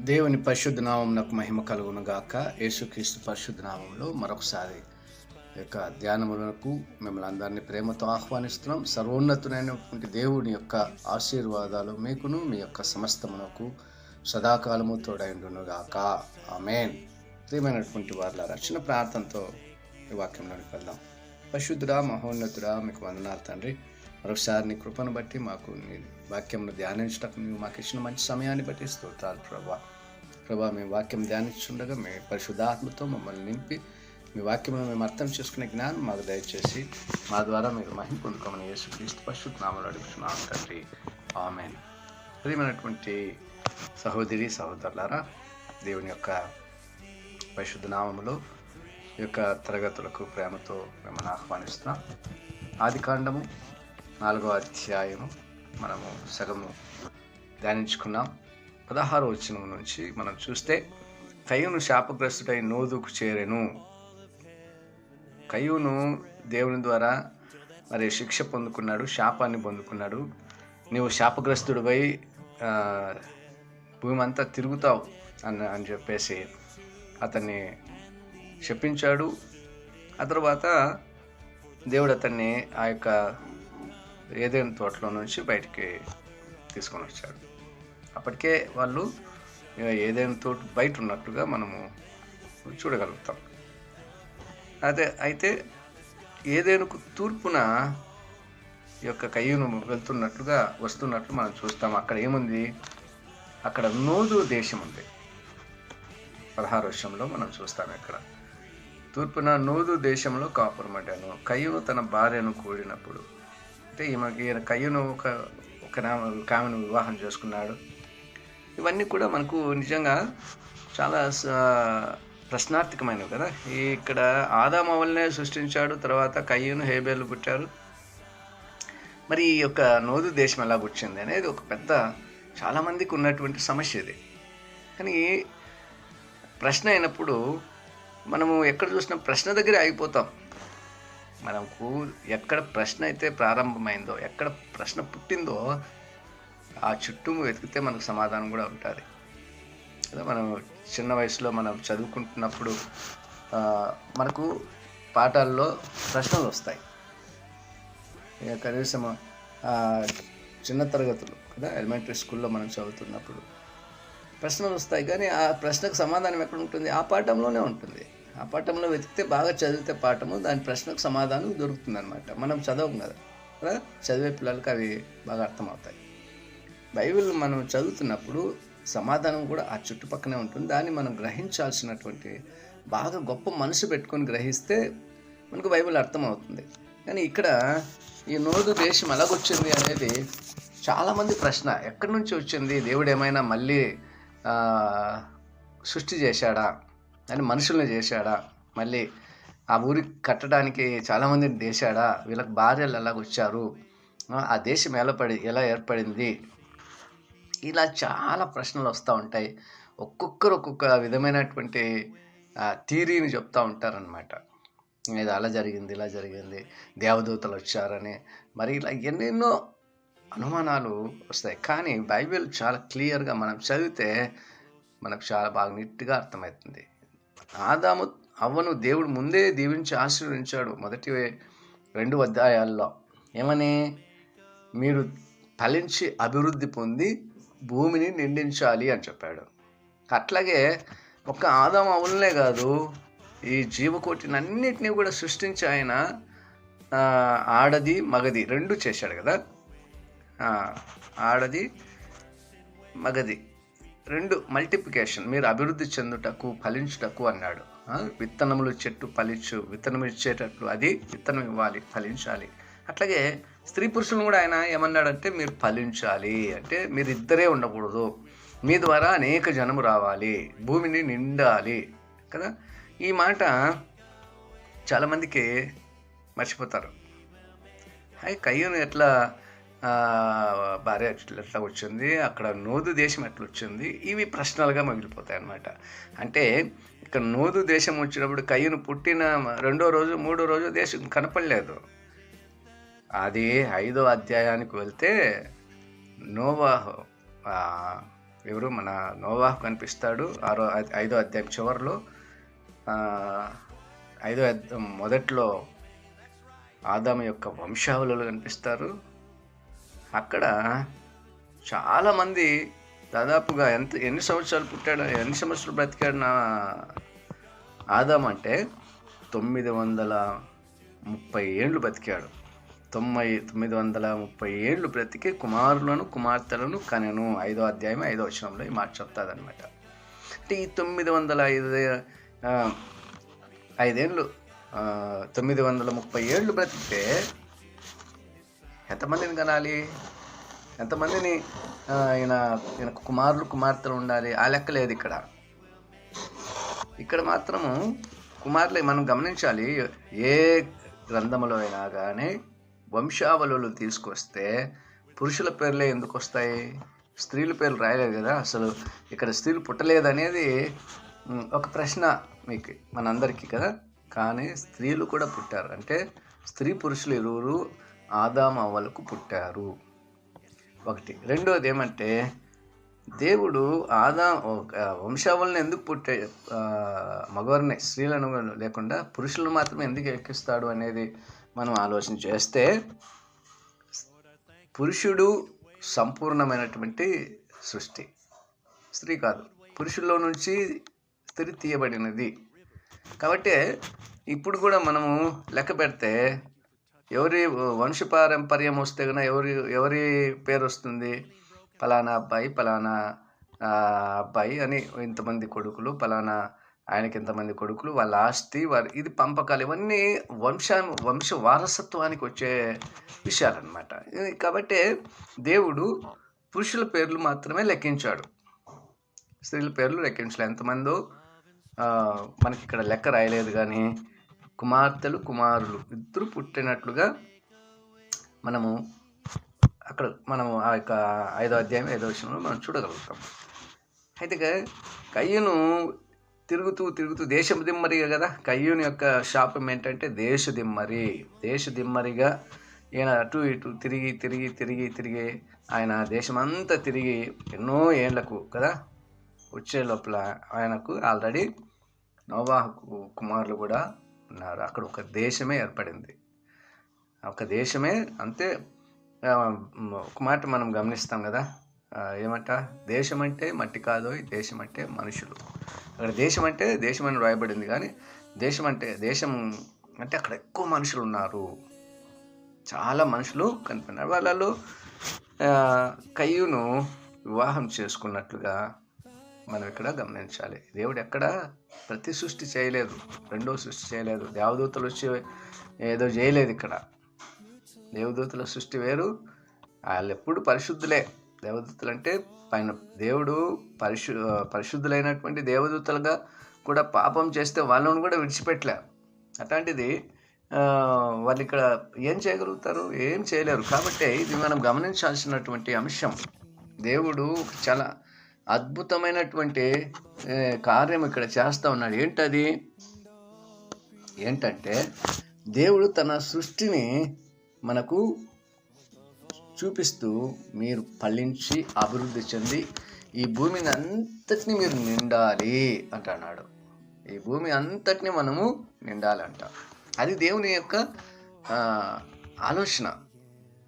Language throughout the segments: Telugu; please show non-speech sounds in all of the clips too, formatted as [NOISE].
దేవుని పరిశుద్ధ నాకు మహిమ కలుగును గాక. యేసుక్రీస్తు పరిశుద్ధ నామంలో మరొకసారి యొక్క ధ్యానములకు మిమ్మల్ని అందరినీ ప్రేమతో ఆహ్వానిస్తున్నాం. సర్వోన్నతుడైనటువంటి దేవుని యొక్క ఆశీర్వాదాలు మీకును మీ యొక్క సమస్తమునకు సదాకాలము తోడైండును గాక. ఆమెన్. ప్రియమైనటువంటి వారిలా రక్షణ ప్రార్థనతో ఈ వాక్యంలోనికి వెళ్దాం. పరిశుద్ధుడా మహోన్నతుడా మీకు వందనాలు తండ్రి. మరొకసారి నీ కృపను బట్టి మాకు నీ వాక్యంను ధ్యానించటకు నీవు మాకు ఇచ్చిన మంచి సమయాన్ని బట్టి స్తోత్రాలు ప్రభా. ప్రభా మేము వాక్యం ధ్యానించుండగా మీ పరిశుద్ధాత్మతో మమ్మల్ని నింపి మీ వాక్యము మేము అర్థం చేసుకునే జ్ఞానం మాకు దయచేసి మా ద్వారా మీరు మహిం పొందుకోమని యేసు క్రీస్తు పరిశుద్ధ నామలు అడుగుతున్నాం తండ్రి. ఆమెన్. ప్రియమైనటువంటి సహోదరి సహోదరులారా దేవుని యొక్క పరిశుద్ధ నామములో ఈ యొక్క తరగతులకు ప్రేమతో మిమ్మల్ని ఆహ్వానిస్తున్నాం. ఆది కాండము నాలుగో అధ్యాయము మనము సగము ధ్యానించుకున్నాం. పదహారు వచనం నుంచి మనం చూస్తే కయ్యూను శాపగ్రస్తుడై నోదుకు చేరెను. కయ్యూను దేవుని ద్వారా మరి శిక్ష పొందుకున్నాడు శాపాన్ని పొందుకున్నాడు. నీవు శాపగ్రస్తుడిపై భూమి అంతా తిరుగుతావు అని అని చెప్పేసి అతన్ని శపించాడు. ఆ తర్వాత దేవుడు అతన్ని ఆ యొక్క ఏదైనా తోటలో నుంచి బయటికి తీసుకొని వచ్చాడు అప్పటికే వాళ్ళు ఏదైనా తోట బయట ఉన్నట్టుగా మనము చూడగలుగుతాం. అదే అయితే ఏదైనా తూర్పున ఈ యొక్క కయ్యూను వెళ్తున్నట్లుగా వస్తున్నట్లు మనం చూస్తాం. అక్కడ ఏముంది? అక్కడ నోదు దేశం ఉంది పదహారు వర్షంలో మనం చూస్తాం ఇక్కడ. తూర్పున నోదు దేశంలో కాపురమడ్డాను కయ్యూను తన భార్యను కూడినప్పుడు అయితే ఈమె ఈయన కయ్యను ఒక ఒక ఒక ఆమెను వివాహం చేసుకున్నాడు. ఇవన్నీ కూడా మనకు నిజంగా చాలా ప్రశ్నార్థకమైనవి కదా. ఇక్కడ ఆదామవల్నే సృష్టించాడు తర్వాత కయ్యను హేబేలు పుట్టారు. మరి ఈ యొక్క నోదు దేశం ఎలా పుచ్చింది అనేది ఒక పెద్ద చాలామందికి ఉన్నటువంటి సమస్య ఇది. కానీ ప్రశ్న అయినప్పుడు మనము ఎక్కడ చూసిన ప్రశ్న దగ్గర ఆగిపోతాం. మనకు ఎక్కడ ప్రశ్న అయితే ప్రారంభమైందో ఎక్కడ ప్రశ్న పుట్టిందో ఆ చుట్టూ వెతికితే మనకు సమాధానం కూడా ఉంటుంది. కదా మనం చిన్న వయసులో మనం చదువుకుంటున్నప్పుడు మనకు పాఠాల్లో ప్రశ్నలు వస్తాయి. ఇక కనీసం చిన్న తరగతులు కదా ఎలిమెంటరీ స్కూల్లో మనం చదువుతున్నప్పుడు ప్రశ్నలు వస్తాయి. కానీ ఆ ప్రశ్నకు సమాధానం ఎక్కడ ఉంటుంది? ఆ పాఠంలోనే ఉంటుంది. ఆ పాఠంలో వెతికితే బాగా చదివితే పాఠము దాని ప్రశ్నకు సమాధానం దొరుకుతుంది అనమాట మనం చదవం కదా కదా? చదివే పిల్లలకి అవి బాగా అర్థమవుతాయి. బైబిల్ మనం చదువుతున్నప్పుడు సమాధానం కూడా ఆ చుట్టుపక్కనే ఉంటుంది. దాన్ని మనం గ్రహించాల్సినటువంటి బాగా గొప్ప మనసు పెట్టుకొని గ్రహిస్తే మనకు బైబిల్ అర్థమవుతుంది. కానీ ఇక్కడ ఈ నోరు దేశం ఎలాగొచ్చింది అనేది చాలామంది ప్రశ్న. ఎక్కడి నుంచి వచ్చింది? దేవుడు ఏమైనా మళ్ళీ సృష్టి చేశాడా? అని మనుషుల్ని చేశాడా? మళ్ళీ ఆ ఊరికి కట్టడానికి చాలామందిని దేశాడా? వీళ్ళకి భార్యలు ఎలాగొచ్చారు ఆ దేశం ఎలా పడి ఎలా ఏర్పడింది? ఇలా చాలా ప్రశ్నలు వస్తూ ఉంటాయి. ఒక్కొక్కరు ఒక్కొక్క విధమైనటువంటి థీరీని చెప్తూ ఉంటారనమాట ఇది అలా జరిగింది ఇలా జరిగింది దేవదూతలు వచ్చారని. మరి ఇలా ఎన్నెన్నో అనుమానాలు వస్తాయి. కానీ బైబిల్ చాలా క్లియర్గా మనం చదివితే మనకు చాలా బాగా నీట్గా అర్థమవుతుంది. ఆదాము అవ్వను దేవుడు ముందే దీవించి ఆశీర్వదించాడు. మొదటి రెండు అధ్యాయాల్లో ఏమని? మీరు ఫలించి అభివృద్ధి పొంది భూమిని నిండించాలి అని చెప్పాడు. అట్లాగే ఒక ఆదాం అవులనే కాదు ఈ జీవకోటినన్నిటినీ కూడా సృష్టించి ఆయన ఆడది మగది రెండు చేశాడు కదా? ఆడది మగది. రెండు మల్టిప్లికేషన్. మీరు అభివృద్ధి చెందుటకు ఫలించుటకు అన్నాడు. విత్తనములు చెట్టు ఫలించు విత్తనం ఇచ్చేటట్లు అది విత్తనం ఇవ్వాలి ఫలించాలి. అట్లాగే స్త్రీ పురుషులను కూడా ఆయన ఏమన్నాడంటే మీరు ఫలించాలి. అంటే మీరు ఇద్దరే ఉండకూడదు. మీ ద్వారా అనేక జనము రావాలి. భూమిని నిండాలి. కదా? ఈ మాట చాలామందికి మర్చిపోతారు. హై కయ్యను ఎట్లా భార్య ఎట్లా వచ్చింది అక్కడ నోదు దేశం ఎట్లా వచ్చింది ఇవి ప్రశ్నలుగా మిగిలిపోతాయి అన్నమాట అంటే ఇక్కడ నోదు దేశం వచ్చినప్పుడు కయ్యను పుట్టిన రెండో రోజు మూడో రోజు దేశం కనపడలేదు. అది ఐదో అధ్యాయానికి వెళ్తే నోవాహు ఎవరు మన నోవాహు కనిపిస్తాడు ఆరో ఐదో అధ్యాయం చివరిలో ఐదో అధ్యాయం మొదట్లో ఆదాము యొక్క వంశావళులు కనిపిస్తారు. అక్కడ చాలామంది దాదాపుగా ఎంత ఎన్ని సంవత్సరాలు పుట్టాడు ఎన్ని సంవత్సరాలు బ్రతికాడు నా ఆదాం అంటే తొమ్మిది వందల ముప్పై ఏళ్ళు బ్రతికాడు. తొంభై తొమ్మిది వందల ముప్పై ఏళ్ళు బ్రతికి కుమారులను కుమార్తెలను కనెను. ఐదో అధ్యాయం ఐదో వచనంలో ఈ మాట చెప్తాదనమాట అంటే ఈ తొమ్మిది వందల ఐదు ఐదేళ్ళు తొమ్మిది వందల ముప్పై ఏళ్ళు బ్రతికితే ఎంతమందిని కనాలి? ఎంతమందిని ఈయన ఈయన కుమారులు కుమార్తెలు ఉండాలి? ఆ లెక్క లేదు ఇక్కడ. ఇక్కడ మాత్రము కుమారులే మనం గమనించాలి. ఏ గ్రంథములో అయినా కానీ వంశావళులు తీసుకొస్తే పురుషుల పేర్లే ఎందుకు వస్తాయి? స్త్రీల పేర్లు రాయలేదు కదా? అసలు ఇక్కడ స్త్రీలు పుట్టలేదనేది అనేది ఒక ప్రశ్న మీకు మనందరికీ కదా? కానీ స్త్రీలు కూడా పుట్టారు. అంటే స్త్రీ పురుషులు ఇరువురు ఆదామవ్వలకు పుట్టారు. ఒకటి. రెండోది ఏమంటే దేవుడు ఆదా ఒక వంశావళిని ఎందుకు పుట్టే మగవారిని స్త్రీలను లేకుండా పురుషులను మాత్రమే ఎందుకు ఎక్కిస్తాడు అనేది మనం ఆలోచన చేస్తే పురుషుడు సంపూర్ణమైనటువంటి సృష్టి. స్త్రీ కాదు. పురుషుల్లో నుంచి స్త్రీ తీయబడినది. కాబట్టి ఇప్పుడు కూడా మనము లెక్క పెడితే ఎవరి వంశపారంపర్యం వస్తే కన్నా ఎవరి ఎవరి పేరు వస్తుంది? ఫలానా అబ్బాయి ఫలానా అబ్బాయి అని ఇంతమంది కొడుకులు ఫలానా ఆయనకి ఇంతమంది కొడుకులు వాళ్ళ ఆస్తి వారి ఇది పంపకాలు ఇవన్నీ వంశ వంశ వారసత్వానికి వచ్చే విషయాలన్నమాట. కాబట్టి దేవుడు పురుషుల పేర్లు మాత్రమే లెక్కించాడు. స్త్రీల పేర్లు లెక్కించలే. ఎంతమందో మనకి ఇక్కడ లెక్క రాయలేదు కానీ కుమార్తెలు కుమారులు ఇద్దరు పుట్టినట్లుగా మనము అక్కడ మనము ఆ యొక్క ఐదో అధ్యాయం ఐదో విషయంలో మనం చూడగలుగుతాం. అయితే కయ్యను తిరుగుతూ తిరుగుతూ దేశం దిమ్మరిగా కదా? కయ్యూని యొక్క శాపం ఏంటంటే దేశ దిమ్మరి. దేశ దిమ్మరిగా ఈయన అటు ఇటు తిరిగి తిరిగి తిరిగి తిరిగి ఆయన దేశమంతా తిరిగి ఎన్నో ఏళ్ళకు కదా? వచ్చే లోపల ఆయనకు ఆల్రెడీ నోవాహకు కుమారులు కూడా ఉన్నారు అక్కడ ఒక దేశమే ఏర్పడింది. ఒక దేశమే అంతే ఒక మాట మనం గమనిస్తాం కదా. ఏమంట? దేశం అంటే మట్టి కాదు ఈ దేశం అంటే మనుషులు. అక్కడ దేశం అంటే దేశం అని రాయబడింది కానీ దేశం అంటే దేశం అంటే అక్కడ ఎక్కువ మనుషులు ఉన్నారు. చాలా మనుషులు కనిపిన్నారు వాళ్ళలో కయ్యూను వివాహం చేసుకున్నట్లుగా మనం ఇక్కడ గమనించాలి. దేవుడు ఎక్కడ ప్రతి సృష్టి చేయలేదు. రెండో సృష్టి చేయలేదు. దేవదూతలు వచ్చి ఏదో చేయలేదు ఇక్కడ. దేవదూతల సృష్టి వేరు. వాళ్ళు ఎప్పుడు పరిశుద్ధులే. దేవదూతలు అంటే పైన దేవుడు పరిశు పరిశుద్ధులైనటువంటి దేవదూతలుగా కూడా పాపం చేస్తే వాళ్ళను కూడా విడిచిపెట్టలే. అట్లాంటిది వాళ్ళు ఇక్కడ ఏం చేయగలుగుతారు? ఏం చేయలేరు. కాబట్టి ఇది మనం గమనించాల్సినటువంటి అంశం. దేవుడు చాలా అద్భుతమైనటువంటి కార్యం ఇక్కడ చేస్తూ ఉన్నాడు. ఏంటది? ఏంటంటే దేవుడు తన సృష్టిని మనకు చూపిస్తూ మీరు ఫలించి అభివృద్ధి చెంది ఈ భూమిని అంతటిని మీరు నిండాలి అంటున్నాడు. ఈ భూమి అంతటిని మనము నిండాలంట. అది దేవుని యొక్క ఆలోచన.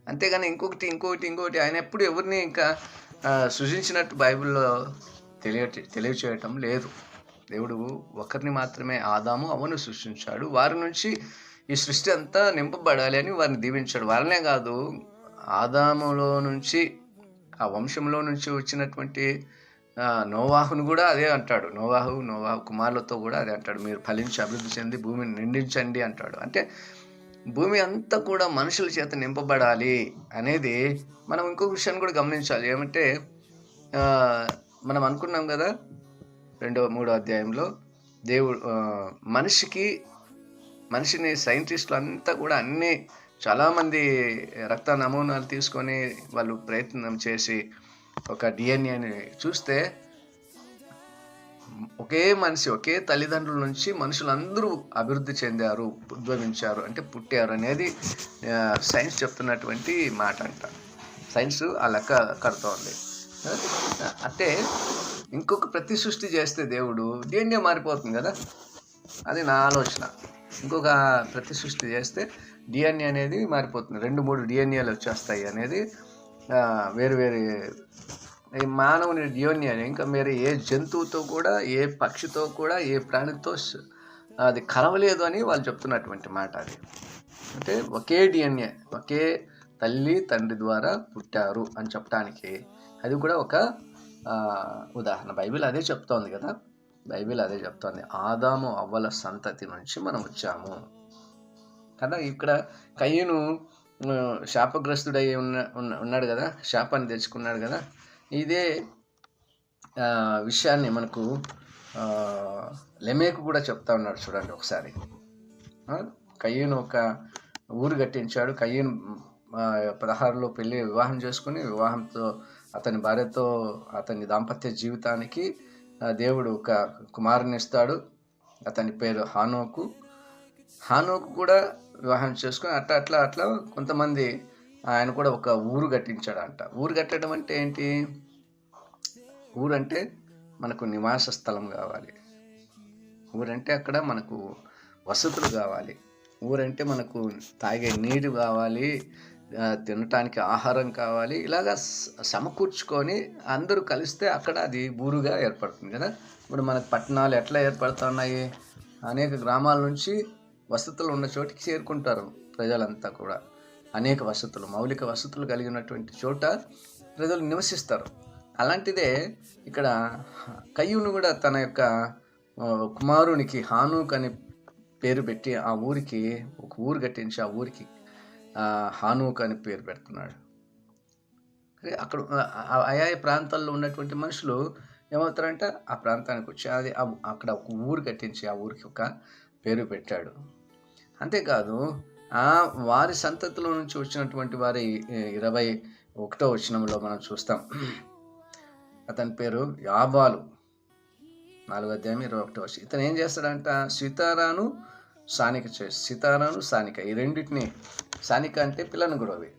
అంతేగాని ఇంకొకటి ఇంకొకటి ఇంకొకటి ఆయన ఎప్పుడు ఎవరిని ఇంకా సృజించినట్టు బైబిల్లో తెలియ తెలియచేయటం లేదు. దేవుడు ఒకరిని మాత్రమే ఆదాము అవను సృష్టించాడు. వారి నుంచి ఈ సృష్టి అంతా నింపబడాలి అని వారిని దీవించాడు. వారినే కాదు ఆదాములో నుంచి ఆ వంశంలో నుంచి వచ్చినటువంటి నోవాహును కూడా అదే అంటాడు. నోవాహు నోవాహు కుమారులతో కూడా అదే అంటాడు. మీరు ఫలించి అభివృద్ధి చెంది భూమిని నిండించండి అంటాడు. అంటే భూమి అంతా కూడా మనుషుల చేత నింపబడాలి అనేది మనం ఇంకో విషయాన్ని కూడా గమనించాలి. ఏమంటే మనం అనుకున్నాం కదా రెండో మూడో అధ్యాయంలో దేవుడు మనిషికి మనిషిని సైంటిస్టులు అంతా కూడా అన్ని చాలామంది రక్త నమూనాలు తీసుకొని వాళ్ళు ప్రయత్నం చేసి ఒక డిఎన్ఏని చూస్తే ఒకే మనిషి ఒకే తల్లిదండ్రుల నుంచి మనుషులందరూ అభివృద్ధి చెందారు ఉద్భవించారు అంటే పుట్టారు అనేది సైన్స్ చెప్తున్నటువంటి మాట అంట. సైన్స్ ఆ లెక్క కడుతోంది. అంటే ఇంకొక ప్రతి సృష్టి చేస్తే దేవుడు డిఎన్ఏ మారిపోతుంది కదా? అది నా ఆలోచన. ఇంకొక ప్రతి సృష్టి చేస్తే డిఎన్ఏ అనేది మారిపోతుంది. రెండు మూడు డిఎన్ఏలు వచ్చేస్తాయి అనేది వేరు వేరు మానవుని డిఎన్ఏ ఇంకా మీరు ఏ జంతువుతో కూడా ఏ పక్షితో కూడా ఏ ప్రాణితో అది కలవలేదు అని వాళ్ళు చెప్తున్నటువంటి మాట అది. అంటే ఒకే డిఎన్ఏ ఒకే తల్లి తండ్రి ద్వారా పుట్టారు అని చెప్పడానికి అది కూడా ఒక ఉదాహరణ. బైబిల్ అదే చెప్తోంది కదా. బైబిల్ అదే చెప్తోంది. ఆదాము అవ్వల సంతతి నుంచి మనం వచ్చాము. కదా ఇక్కడ కయ్యను శాపగ్రస్తుడై ఉన్న- ఉన్నాడు కదా. శాపాన్ని తెచ్చుకున్నాడు కదా. ఇదే విషయాన్ని మనకు లెమేకు కూడా చెప్తా ఉన్నాడు చూడండి ఒకసారి. కయ్యూను ఒక ఊరు కట్టించాడు. కయ్యూను పదహారులో పెళ్ళి వివాహం చేసుకుని వివాహంతో అతని భార్యతో అతని దాంపత్య జీవితానికి దేవుడు ఒక కుమారుని ఇస్తాడు. అతని పేరు హానోకు. హానోకు కూడా వివాహం చేసుకుని అట్లా అట్లా అట్లా కొంతమంది ఆయన కూడా ఒక ఊరు కట్టించాడంట. ఊరు కట్టడం అంటే ఏంటి? ఊరంటే మనకు నివాస స్థలం కావాలి. ఊరంటే అక్కడ మనకు వసతులు కావాలి. ఊరంటే మనకు తాగే నీరు కావాలి తినటానికి ఆహారం కావాలి. ఇలాగా సమకూర్చుకొని అందరూ కలిస్తే అక్కడ అది ఊరుగా ఏర్పడుతుంది కదా. ఇప్పుడు మనకు పట్టణాలు ఎట్లా ఏర్పడుతున్నాయి? అనేక గ్రామాల నుంచి వసతులు ఉన్న చోటికి చేరుకుంటారు ప్రజలంతా కూడా. అనేక వసతులు మౌలిక వసతులు కలిగినటువంటి చోట ప్రజలు నివసిస్తారు. అలాంటిదే ఇక్కడ కయ్యూను కూడా తన యొక్క కుమారునికి హానూక్ అని పేరు పెట్టి ఆ ఊరికి ఒక ఊరు కట్టించి ఆ ఊరికి హానూక్ అని పేరు పెడుతున్నాడు. అక్కడ ఆయా ప్రాంతాల్లో ఉన్నటువంటి మనుషులు ఏమవుతారంటే? ఆ ప్రాంతానికి వచ్చి అది అక్కడ ఒక ఊరు కట్టించి ఆ ఊరికి ఒక పేరు పెట్టాడు. అంతేకాదు వారి సంతతిలో నుంచి వచ్చినటువంటి వారి ఇరవై ఒకటో వచనంలో మనం చూస్తాం. అతని పేరు యాబాలు. నాలుగో అధ్యాయం ఇరవై ఒకటో వచ్చి ఇతను ఏం చేస్తాడంట? సీతారాను సానిక చే సీతారాను సానిక. ఈ రెండింటిని సానిక అంటే పిల్లను గోవి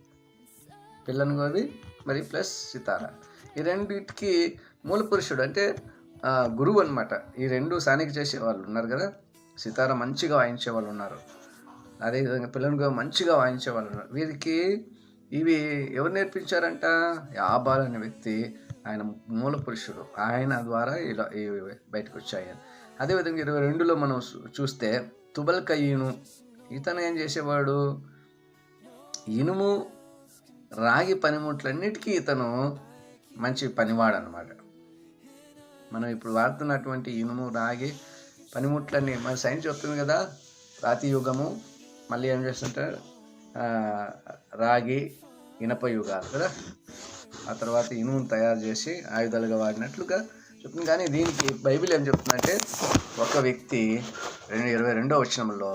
పిల్లను గోవి మరి ప్లస్ సితార. ఈ రెండింటికి మూల పురుషుడు అంటే గురువు అనమాట ఈ రెండు సానిక చేసే వాళ్ళు ఉన్నారు కదా? సితార మంచిగా వాయించే వాళ్ళు ఉన్నారు. అదేవిధంగా పిల్లలను కూడా మంచిగా వాయించేవాళ్ళు. వీరికి ఇవి ఎవరు నేర్పించారంట? యాబాల్ అనే వ్యక్తి ఆయన మూల పురుషుడు. ఆయన ద్వారా ఇలా ఇవి బయటకు వచ్చాయి. అదేవిధంగా ఇరవై రెండులో మనం చూ- చూస్తే తుబల్ కయ్యను ఇతను ఏం చేసేవాడు? ఇనుము రాగి పనిముట్లన్నిటికీ ఇతను మంచి పనివాడు అనమాట మనం ఇప్పుడు వాడుతున్నటువంటి ఇనుము రాగి పనిముట్లన్నీ మన సైన్స్ చెప్తుంది కదా రాతి యుగము మళ్ళీ ఏం చేస్తుంటారు? రాగి ఇనప యుగాలు కదా? ఆ తర్వాత ఇనుమును తయారు చేసి ఆయుధాలుగా వాడినట్లుగా చెప్తుంది. కానీ దీనికి బైబిల్ ఏం చెప్తుందంటే ఒక వ్యక్తి రెండు ఇరవై రెండో వచనంలో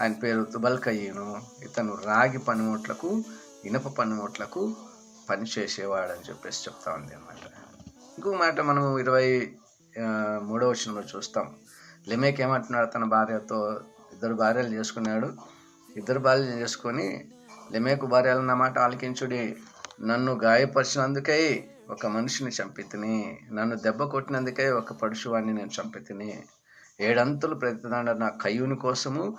ఆయన పేరు తుబల్కయ్యను ఇతను రాగి పనిముట్లకు ఇనప పనిముట్లకు పని చేసేవాడని చెప్పేసి చెప్తా ఉంది అనమాట ఇంకో మాట మనం ఇరవై మూడో వచనంలో చూస్తాం. లిమేక్ ఏమంటున్నాడు? తన భార్యతో ఇద్దరు భార్యలు చేసుకున్నాడు. ఇద్దరు భార్యలు చేసుకొని లెమేకు భార్యలు ఆలకించుడి. నన్ను గాయపరిచినందుకై ఒక మనిషిని చంపితిని. నన్ను దెబ్బ కొట్టినందుకై ఒక పడుచువాడిని నేను చంపితిని. ఏడంతులు ప్రతిదండ నా కయ్యూని కోసము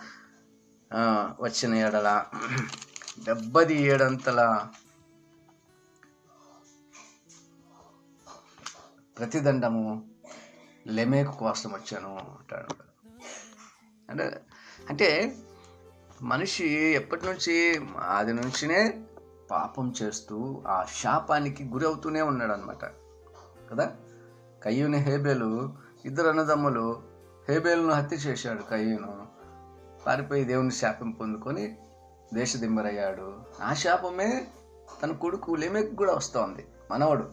వచ్చిన ఎడల. దెబ్బది ఏడంతల ప్రతిదండము లెమేకు కోసం వచ్చాను అంటాడు. అంటే అంటే మనిషి ఎప్పటి నుంచి ఆది నుంచినే పాపం చేస్తూ ఆ శాపానికి గురవుతూనే ఉన్నాడు అనమాట కదా? కయ్యూని హేబేలు ఇద్దరు అన్నదమ్ములు హేబేలును హత్య చేశాడు కయ్యూను. పారిపోయి దేవుని శాపం పొందుకొని దేశదిమ్మరయ్యాడు ఆ శాపమే తన కొడుకు లేమెక్ కూడా వస్తోంది. మనవడు.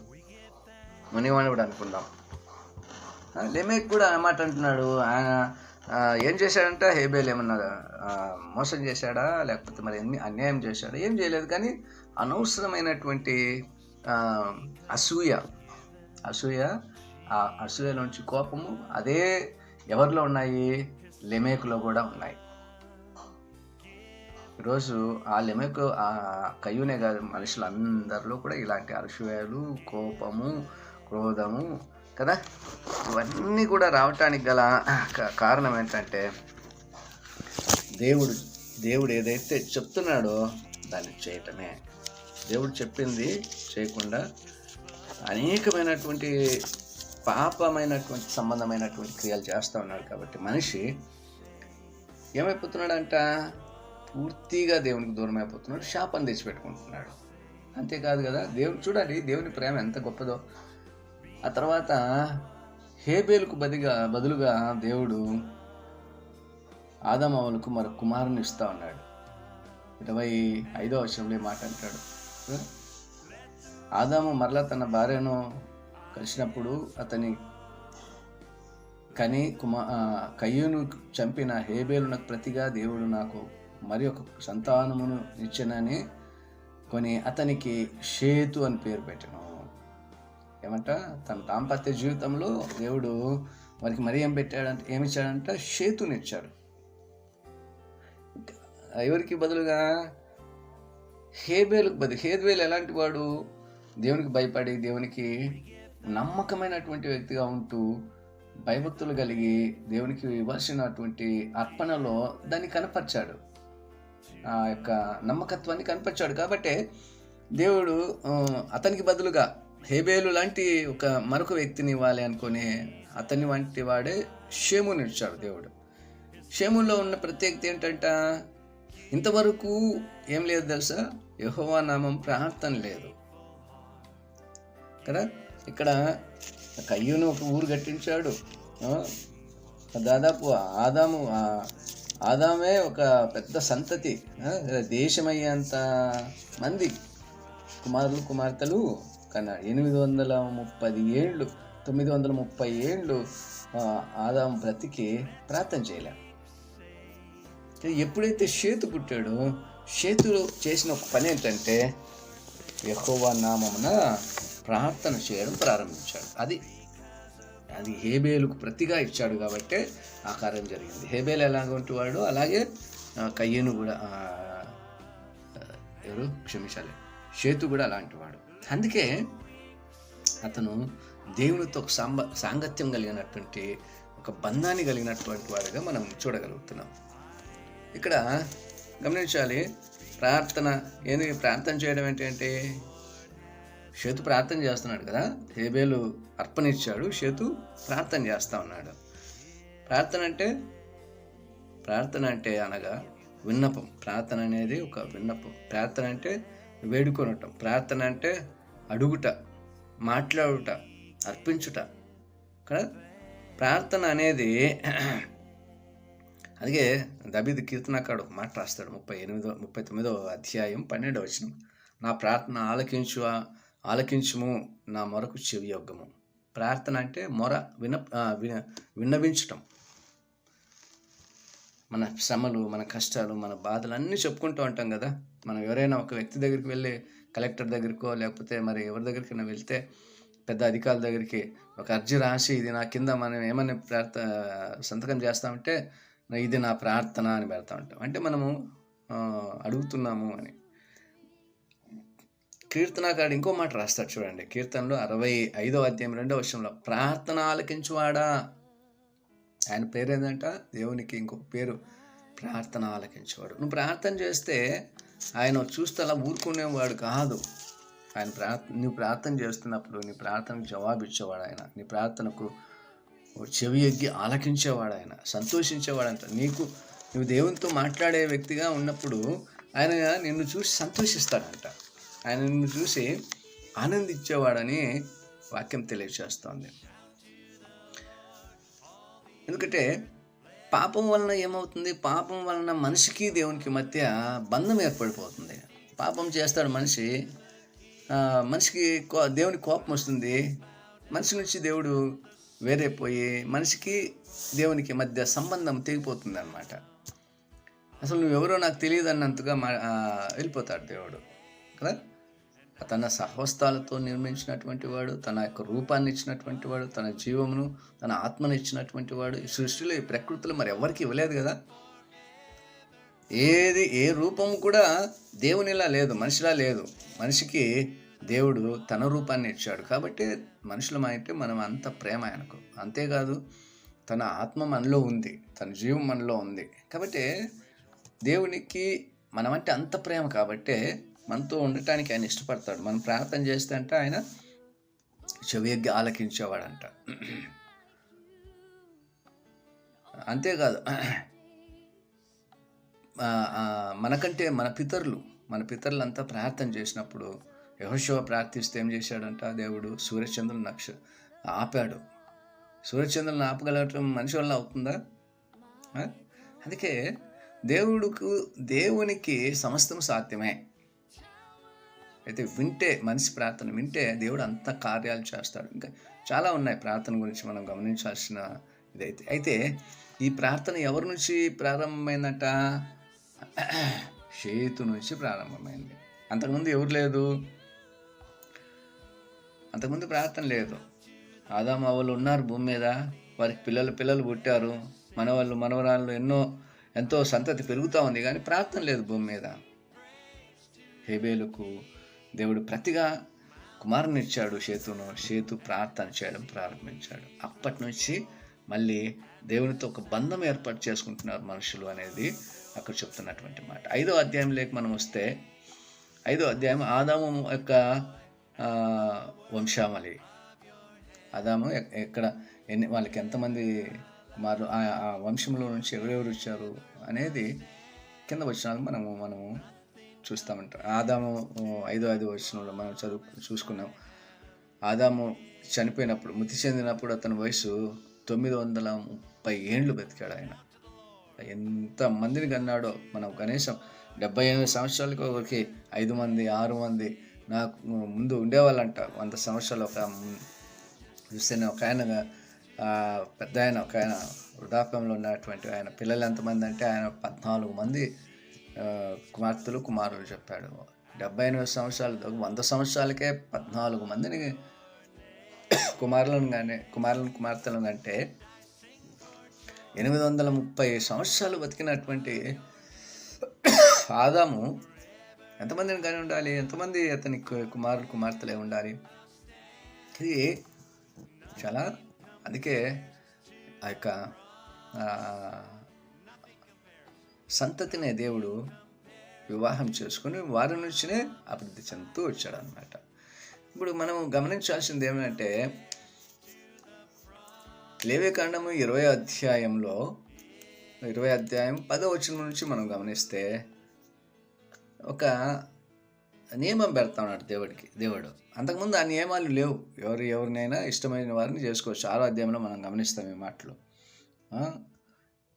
మునివాణుడు అనుకుందాం. లేమేక్ కూడా అన్నమాట అంటున్నాడు. ఆయన ఏం చేశాడంటే? హేబేల్ ఏమన్నా మోసం చేశాడా? లేకపోతే మరి ఎన్ని అన్యాయం చేశాడా? ఏం చేయలేదు. కానీ అనవసరమైనటువంటి అసూయ అసూయ ఆ అసూయలోంచి కోపము అదే ఎవరిలో ఉన్నాయి? లెమేకులో కూడా ఉన్నాయి. ఈరోజు ఆ లెమెకు ఆ కయ్యూనే కాదు మనుషులందరిలో కూడా ఇలాంటి అరుషువేలు కోపము క్రోధము కదా? ఇవన్నీ కూడా రావటానికి గల క- కారణం ఏంటంటే దేవుడు దేవుడు ఏదైతే చెప్తున్నాడో దాన్ని చేయటమే. దేవుడు చెప్పింది చేయకుండా అనేకమైనటువంటి పాపమైనటువంటి సంబంధమైనటువంటి క్రియలు చేస్తూ ఉన్నాడు కాబట్టి మనిషి ఏమైపోతున్నాడంట? పూర్తిగా దేవునికి దూరం అయిపోతున్నాడు శాపం తెచ్చిపెట్టుకుంటున్నాడు. అంతేకాదు కదా దేవుడు చూడాలి దేవుని ప్రేమ ఎంత గొప్పదో. ఆ తర్వాత హేబేలుకు బదిగా బదులుగా దేవుడు ఆదమావులకు మరో కుమారుని ఇస్తా ఉన్నాడు. ఇరవై ఐదో వర్షంలో మాట అంటాడు. ఆదాము మరలా తన భార్యను కలిసినప్పుడు అతని కని కుమా కయ్యూను చంపిన హేబేలునకు ప్రతిగా దేవుడు నాకు మరి ఒక సంతానమును ఇచ్చినని కొని అతనికి షేతు అని పేరు పెట్టాను. ఏమంట? తన దాంపత్య జీవితంలో దేవుడు వారికి మరి ఏం పెట్టాడంటే ఏమి ఇచ్చాడంట షేతుని ఇచ్చాడు ఎవరికి బదులుగా? హేబేలకు బదులు. హేద్వేలు ఎలాంటి వాడు? దేవునికి భయపడి దేవునికి నమ్మకమైనటువంటి వ్యక్తిగా ఉంటూ భయభక్తులు కలిగి దేవునికి ఇవ్వాల్సినటువంటి అర్పణలో దాన్ని కనపరిచాడు. ఆ యొక్క నమ్మకత్వాన్ని కనపరిచాడు. కాబట్టి దేవుడు అతనికి బదులుగా హేబేలు లాంటి ఒక మరొక వ్యక్తిని ఇవ్వాలి అనుకునే అతని వంటి వాడే షేముని ఇచ్చాడు దేవుడు. షేములో ఉన్న ప్రత్యేకత ఏంటంట? ఇంతవరకు ఏం లేదు తెలుసా? యహోవా నామం ప్రార్థన లేదు. కదా? ఇక్కడ కయ్యూను ఒక ఊరు కట్టించాడు. దాదాపు ఆదాము ఆదామే ఒక పెద్ద సంతతి. దేశమయ్యేంత మంది కుమారులు కుమార్తెలు కన్నా ఎనిమిది వందల ముప్పది ఏళ్ళు తొమ్మిది వందల ముప్పై ఏళ్ళు ఆదాం బ్రతికి ప్రార్థన చేయలేము ఎప్పుడైతే షేతు పుట్టాడో షేతు చేసిన ఒక పని ఏంటంటే ఎక్కువ నామమున ప్రార్థన చేయడం ప్రారంభించాడు. అది అది హేబేలుకు ప్రతిగా ఇచ్చాడు కాబట్టి ఆ కార్యం జరిగింది. హేబేలు ఎలాగంటి వాడు అలాగే కయ్యను కూడా ఎవరు? క్షమించాలి. షేతు కూడా అలాంటి వాడు. అందుకే అతను దేవునితో ఒక సాంబ సాంగత్యం కలిగినటువంటి ఒక బంధాన్ని కలిగినటువంటి వాడిగా మనం చూడగలుగుతున్నాం. ఇక్కడ గమనించాలి ప్రార్థన ఏంది ప్రార్థన చేయడం ఏంటంటే షేతు ప్రార్థన చేస్తున్నాడు కదా హేబేలు అర్పణ ఇచ్చాడు షేతు ప్రార్థన చేస్తూ ఉన్నాడు. ప్రార్థన అంటే ప్రార్థన అంటే అనగా విన్నపం. ప్రార్థన అనేది ఒక విన్నపం. ప్రార్థన అంటే వేడుకొనటం ప్రార్థన అంటే అడుగుట మాట్లాడుట అర్పించుట. కదా? ప్రార్థన అనేది [CLEARS THROAT] అలాగే దబిద్ కీర్తనకాడు మాట రాస్తాడు ముప్పై ఎనిమిదో ముప్పై తొమ్మిదో అధ్యాయం పన్నెండవ వచనం. నా ప్రార్థన ఆలకించు ఆలకించుము నా మొరకు చెవి యొగ్గము ప్రార్థన అంటే మొర విన విన విన్నవించటం. మన శ్రమలు మన కష్టాలు మన బాధలు అన్నీ చెప్పుకుంటూ ఉంటాం కదా. మనం ఎవరైనా ఒక వ్యక్తి దగ్గరికి వెళ్ళి కలెక్టర్ దగ్గరికో లేకపోతే మరి ఎవరి దగ్గరికైనా వెళ్తే పెద్ద అధికారుల దగ్గరికి ఒక అర్జీ రాసి ఇది నా కింద మనం ఏమని ప్రార్థ సంతకం చేస్తామంటే ఇది నా ప్రార్థన అని పెడతా ఉంటాం. అంటే మనము అడుగుతున్నాము అని. కీర్తనకాడు ఇంకో మాట రాస్తాడు చూడండి. కీర్తనలో అరవై ఐదో అధ్యాయం రెండో వర్షంలో ప్రార్థన ఆలకించువాడా? ఆయన పేరు ఏంటంట దేవునికి ఇంకొక పేరు ప్రార్థన ఆలకించేవాడు. నువ్వు ప్రార్థన చేస్తే ఆయన చూస్తే అలా ఊరుకునేవాడు కాదు. ఆయన ప్రార్థన నువ్వు ప్రార్థన చేస్తున్నప్పుడు నీ ప్రార్థనకు జవాబు ఇచ్చేవాడు ఆయన. నీ ప్రార్థనకు చెవి ఎగ్గి ఆలకించేవాడు ఆయన. సంతోషించేవాడంట నీకు నువ్వు దేవునితో మాట్లాడే వ్యక్తిగా ఉన్నప్పుడు ఆయన నిన్ను చూసి సంతోషిస్తాడంట. ఆయన నిన్ను చూసి ఆనందించేవాడని వాక్యం తెలియజేస్తోంది. ఎందుకంటే పాపం వలన ఏమవుతుంది? పాపం వలన మనిషికి దేవునికి మధ్య బంధం ఏర్పడిపోతుంది. పాపం చేస్తాడు మనిషి మనిషికి కో దేవుని కోపం వస్తుంది. మనిషి నుంచి దేవుడు వేరే పోయి మనిషికి దేవునికి మధ్య సంబంధం తెగిపోతుంది అనమాట అసలు నువ్వెవరో నాకు తెలియదు అన్నంతగా మా వెళ్ళిపోతాడు దేవుడు. కదా? తన సహవస్తాలతో నిర్మించినటువంటి వాడు తన యొక్క రూపాన్ని ఇచ్చినటువంటి వాడు తన జీవమును తన ఆత్మను ఇచ్చినటువంటి వాడు. ఈ సృష్టిలో ఈ ప్రకృతిలో మరి ఎవరికి ఇవ్వలేదు కదా? ఏది ఏ రూపము కూడా దేవునిలా లేదు మనిషిలా లేదు. మనిషికి దేవుడు తన రూపాన్ని ఇచ్చాడు. కాబట్టి మనుషులం అంటే మనం అంత ప్రేమ ఆయనకు. అంతేకాదు తన ఆత్మ మనలో ఉంది తన జీవం మనలో ఉంది. కాబట్టి దేవునికి మనమంటే అంత ప్రేమ కాబట్టే మనతో ఉండటానికి ఆయన ఇష్టపడతాడు. మనం ప్రార్థన చేస్తే అంటే ఆయన చెవియగ్గి ఆలకించేవాడంట. అంతేకాదు మనకంటే మన పితరులు మన పితరులంతా ప్రార్థన చేసినప్పుడు యహోశివ ప్రార్థిస్తే ఏం చేశాడంట? దేవుడు సూర్యచంద్రుని నక్ష ఆపాడు. సూర్యచంద్రుని ఆపగలగటం మనిషి వల్ల అవుతుందా? అందుకే దేవుడుకు దేవునికి సమస్తం సాధ్యమే. అయితే వింటే మనిషి ప్రార్థన వింటే దేవుడు అంత కార్యాలు చేస్తాడు. ఇంకా చాలా ఉన్నాయి ప్రార్థన గురించి మనం గమనించాల్సిన ఇదైతే. అయితే ఈ ప్రార్థన ఎవరి నుంచి ప్రారంభమైందట? షేతు నుంచి ప్రారంభమైంది. అంతకుముందు ఎవరు లేదు? అంతకుముందు ప్రార్థన లేదు. ఆదాము అవ్వలు ఉన్నారు భూమి మీద. వారికి పిల్లలు పిల్లలు పుట్టారు. మనవాళ్ళు మనవరాళ్ళు ఎన్నో ఎంతో సంతతి పెరుగుతూ ఉంది. కానీ ప్రార్థన లేదు భూమి మీద. హేబేలుకు దేవుడు ప్రతిగా కుమారుని ఇచ్చాడు సేతును సేతు ప్రార్థన చేయడం ప్రారంభించాడు. అప్పటి నుంచి మళ్ళీ దేవునితో ఒక బంధం ఏర్పాటు చేసుకుంటున్నారు మనుషులు అనేది అక్కడ చెప్తున్నటువంటి మాట. ఐదో అధ్యాయంలోకి మనం వస్తే ఐదో అధ్యాయం ఆదాము యొక్క వంశామలి వంశావళి. ఆదాము ఎక్కడ ఎన్ని వాళ్ళకి ఎంతమంది కుమారులు ఆ ఆ వంశంలో నుంచి ఎవరెవరు వచ్చారు అనేది కింద వచ్చినాలు మనము మనము చూస్తామంట. ఆదాము ఐదో ఐదో వచనంలో మనం చదువు చూసుకున్నాం. ఆదాము చనిపోయినప్పుడు మృతి చెందినప్పుడు అతని వయసు తొమ్మిది వందల ముప్పై ఏండ్లు బతికాడు ఆయన. ఎంత మందిని కన్నాడో మనం కనీసం డెబ్బై ఎనిమిది సంవత్సరాలకు ఒకరికి ఐదు మంది ఆరు మంది నాకు ముందు ఉండేవాళ్ళంట. వంద సంవత్సరాలు ఒక చూస్తే ఒక ఆయన పెద్ద ఆయన ఒక ఆయన వృద్ధాప్యంలో ఉన్నటువంటి ఆయన. పిల్లలు ఎంతమంది అంటే ఆయన పద్నాలుగు మంది. కుమార్తెలు కుమారులు చెప్పాడు. డెబ్బై ఎనిమిది సంవత్సరాలు వంద సంవత్సరాలకే పద్నాలుగు మందిని కుమారులను కానీ కుమారులను కుమార్తెలను అంటే ఎనిమిది వందల ముప్పై సంవత్సరాలు బతికినటువంటి ఆదాము ఎంతమందిని కానీ ఉండాలి? ఎంతమంది అతని కుమారులు కుమార్తెలే ఉండాలి? ఇది చాలా అందుకే ఆ యొక్క సంతతినే దేవుడు వివాహం చేసుకుని వారి నుంచినే అభివృద్ధి చెందుతూ వచ్చాడు అనమాట ఇప్పుడు మనం గమనించాల్సింది ఏమంటే లేవేకాండము ఇరవై అధ్యాయంలో ఇరవై అధ్యాయం పదో వచ్చిన నుంచి మనం గమనిస్తే ఒక నియమం పెడతా ఉన్నాడు దేవుడికి దేవుడు. అంతకుముందు ఆ నియమాలు లేవు. ఎవరు ఎవరినైనా ఇష్టమైన వారిని చేసుకోవచ్చు. ఆరో అధ్యాయంలో మనం గమనిస్తాం ఈ మాటలు.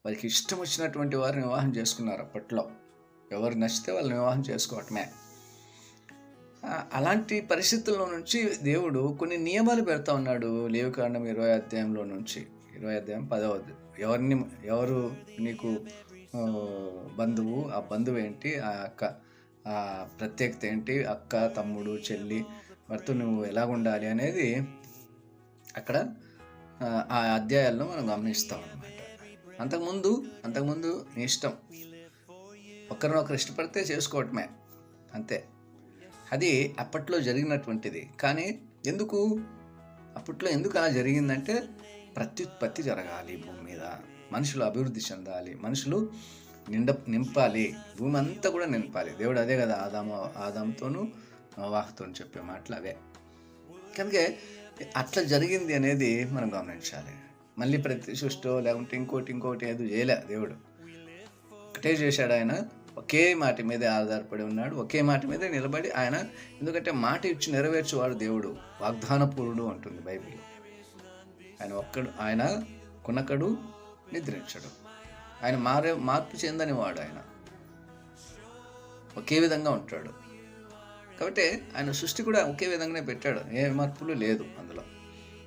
వారికి ఇష్టం వచ్చినటువంటి వారిని వివాహం చేసుకున్నారు అప్పట్లో. ఎవరు నచ్చితే వాళ్ళని వివాహం చేసుకోవటమే. అలాంటి పరిస్థితుల్లో నుంచి దేవుడు కొన్ని నియమాలు పెడతా ఉన్నాడు లేవికాండం ఇరవై అధ్యాయంలో నుంచి. ఇరవై అధ్యాయం పదవ ఎవరిని ఎవరు నీకు బంధువు ఆ బంధువు ఏంటి ఆ అక్క ఆ ప్రత్యేకత ఏంటి అక్క తమ్ముడు చెల్లి వారితో నువ్వు ఎలా ఉండాలి అనేది అక్కడ ఆ, అధ్యాయాల్లో మనం గమనిస్తాం అన్నమాట. అంతకుముందు అంతకుముందు నీ ఇష్టం. ఒకరినొకరు ఇష్టపడితే చేసుకోవటమే అంతే. అది అప్పట్లో జరిగినటువంటిది. కానీ ఎందుకు? అప్పట్లో ఎందుకు అలా జరిగిందంటే ప్రత్యుత్పత్తి జరగాలి భూమి మీద. మనుషులు అభివృద్ధి చెందాలి. మనుషులు నిండ నింపాలి. భూమి అంతా కూడా నింపాలి. దేవుడు అదే కదా ఆదాము ఆదాంతోనూ వాహుతో చెప్పే మాటలు అవే. కనుక అట్లా జరిగింది అనేది మనం గమనించాలి. మళ్ళీ ప్రతి సృష్టో లేకుంటే ఇంకోటి ఇంకోటి ఏదో చేయలే దేవుడు. ఒకటే చేశాడు ఆయన. ఒకే మాట మీదే ఆధారపడి ఉన్నాడు. ఒకే మాట మీదే నిలబడి ఆయన ఎందుకంటే మాట ఇచ్చి నెరవేర్చేవాడు దేవుడు. వాగ్దానపూరుడు అంటుంది బైబిల్. ఆయన ఒక్కడు ఆయన కునకడు నిద్రించడు. ఆయన మారే మార్పు చెందని వాడు ఆయన. ఒకే విధంగా ఉంటాడు. కాబట్టి ఆయన సృష్టి కూడా ఒకే విధంగానే పెట్టాడు. ఏ మార్పులు లేదు అందులో.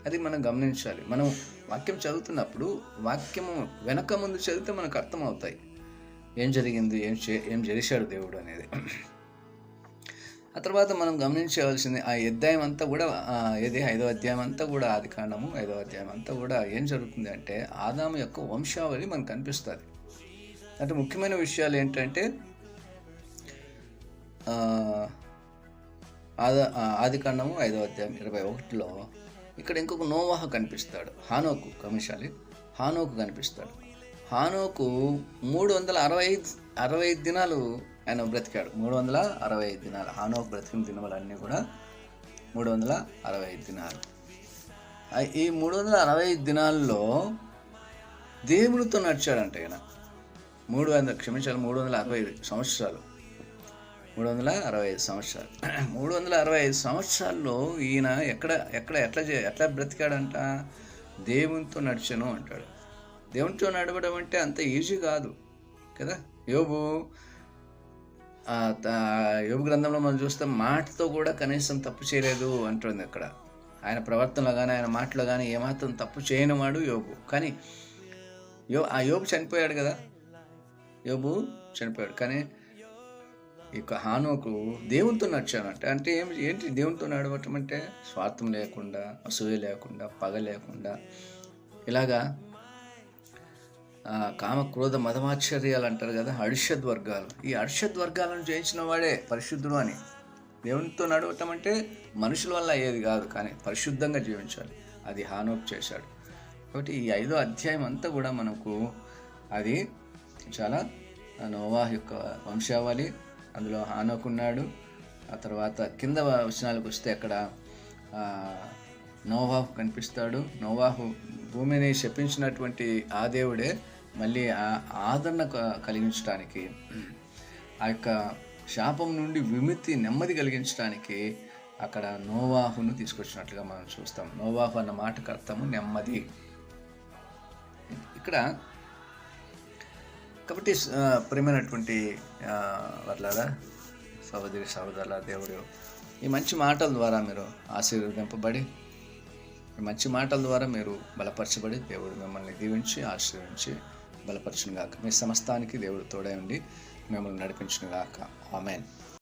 అది మనం గమనించాలి. మనం వాక్యం చదువుతున్నప్పుడు వాక్యము వెనక ముందు చదివితే మనకు అర్థమవుతాయి. ఏం జరిగింది? ఏం చే ఏం చేశాడు దేవుడు అనేది. ఆ తర్వాత మనం గమనించవలసింది ఆ అధ్యాయం అంతా కూడా ఏది? ఐదో అధ్యాయం అంతా కూడా ఆది కాండము ఐదో అధ్యాయం అంతా కూడా ఏం జరుగుతుంది అంటే ఆదాము యొక్క వంశావళి మనకు కనిపిస్తుంది. అంటే ముఖ్యమైన విషయాలు ఏంటంటే ఆదా ఆది కాండము ఐదో అధ్యాయం ఇరవై ఒకటిలో ఇక్కడ ఇంకొక నోవాహ కనిపిస్తాడు. హానోకు కమిషాలి. హానోకు కనిపిస్తాడు. హానోకు మూడు వందల అరవై ఐదు అరవై ఐదు దినాలు ఆయన బ్రతికాడు. మూడు వందల అరవై ఐదు దినాలు. హానోకు బ్రతికిన దినములన్నీ కూడా మూడు వందల అరవై ఐదు దినాలు. ఈ మూడు వందల అరవై ఐదు దినాల్లో దేవునితో నడిచాడంట ఆయన మూడు వందల క్షమించాలి మూడు వందల అరవై ఐదు సంవత్సరాలు. మూడు వందల అరవై ఐదు సంవత్సరాలు. [CLEARS THROAT] మూడు వందల అరవై ఐదు సంవత్సరాల్లో ఈయన ఎక్కడ ఎక్కడ ఎట్లా చే ఎట్లా బ్రతికాడంట? దేవునితో నడిచాను అంటాడు. దేవునితో నడవడం అంటే అంత ఈజీ కాదు కదా? యోబు యోగు గ్రంథంలో మనం చూస్తే మాటతో కూడా కనీసం తప్పు చేయలేదు అంటుంది అక్కడ. ఆయన ప్రవర్తనలో కానీ ఆయన మాటలో కానీ ఏమాత్రం తప్పు చేయనివాడు యోగు కానీ యో ఆ యోగు చనిపోయాడు కదా? యోబు చనిపోయాడు. కానీ ఇక హానోకు దేవునితో నడిచానంటే అంటే ఏమి ఏంటి దేవునితో నడవటం అంటే? స్వార్థం లేకుండా అసూయ లేకుండా పగ లేకుండా. ఇలాగా కామ క్రోధ మదమాశ్చర్యాలు అంటారు కదా అడిషద్ వర్గాలు ఈ అడిషద్ వర్గాలను జయించిన వాడే పరిశుద్ధుడు అని. దేవునితో నడవటం అంటే మనుషుల వల్ల అయ్యేది కాదు కానీ పరిశుద్ధంగా జీవించాలి. అది హానోక్ చేశాడు. కాబట్టి ఈ ఐదో అధ్యాయం అంతా కూడా మనకు అది చాలా నోవా యొక్క వంశావళి అందులో హానోక్ ఉన్నాడు ఆ తర్వాత కింద వచనాలకు వస్తే అక్కడ నోవాహు కనిపిస్తాడు. నోవాహు భూమిని శపించినటువంటి ఆ దేవుడే మళ్ళీ ఆ ఆదరణ కలిగించడానికి ఆ యొక్క శాపం నుండి విముక్తి నెమ్మది కలిగించడానికి అక్కడ నోవాహును తీసుకొచ్చినట్లుగా మనం చూస్తాం. నోవాహు అన్న మాటకు అర్థము నెమ్మది. ఇక్కడ కాబట్టి ప్రేమైనటువంటి ప్రియమైనటువంటి వర్లారా సహోదరి సహోదరుల దేవుడు ఈ మంచి మాటల ద్వారా మీరు ఆశీర్వదింపబడి ఈ మంచి మాటల ద్వారా మీరు బలపరచబడి దేవుడు మిమ్మల్ని దీవించి ఆశీర్వించి బలపరచును గాక మీ సమస్తానికి దేవుడు తోడై ఉండి మిమ్మల్ని నడిపించును గాక ఆమెన్.